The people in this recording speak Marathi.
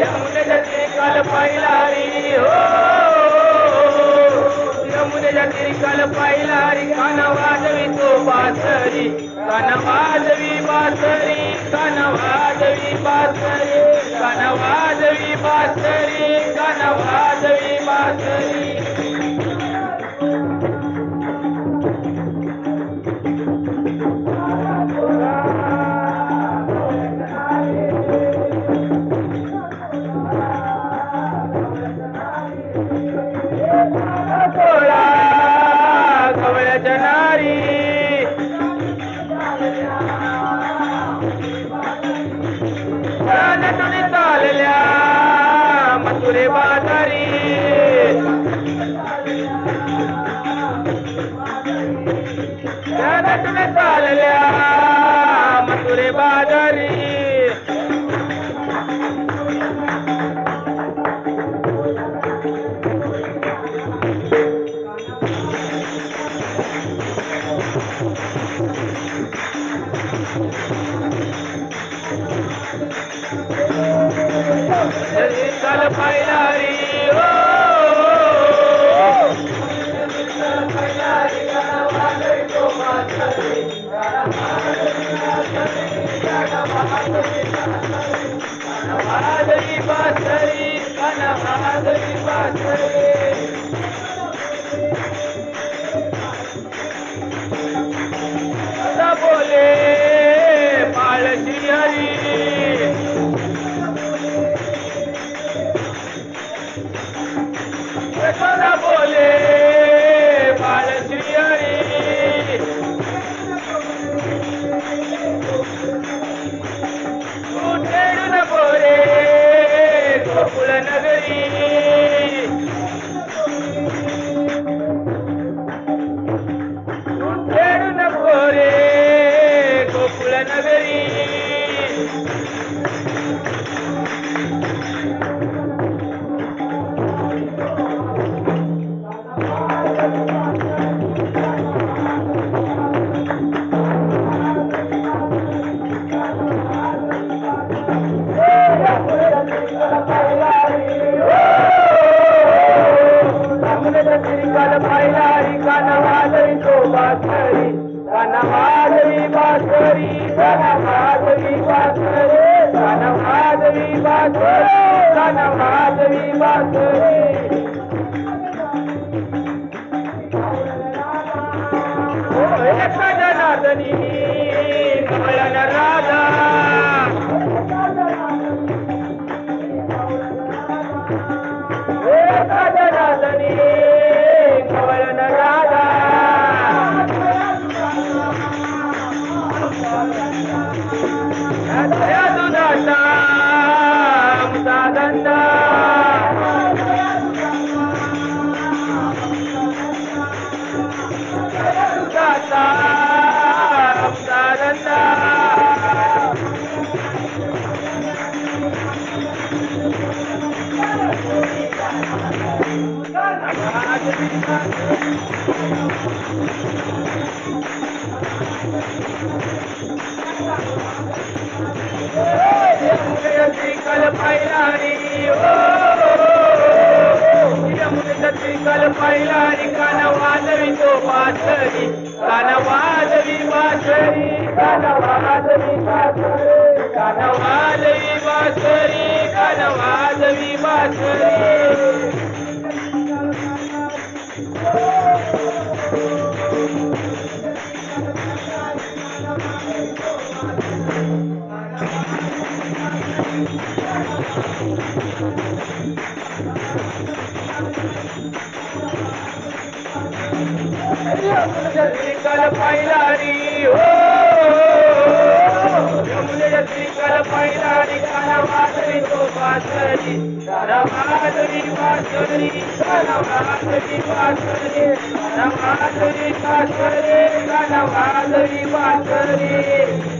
यमुनेच्या काल पाहिला हरी हो. काल पाहिला हरी कान वाजवी तो बासरी कान वाजवी बासरी कान वाजवी बासरी कान वाजवी बासरी कान वाजवी बासरी सोळा कवळ्याच्या नारी. नटुनी चालल्या मथुरे बाजारी. नटुनी चालल्या बासरी कन माधवी बासरी काल पाहिला तो बासरी कान बासरी कान बासरी कान बासरी कान वाजवी बासरी। एक जनार्दनी कल पाहिलारी कान वाजवी तो बासरी कान वाजवी बासरी कान वाजवी बासरी. कान वाजवी बासरी कान वाजवी कल पाहिलारी हो कल पाहिलारी कान वाजवी तो बासरी कान वाजवी बासरी कान वाजवी बासरी कान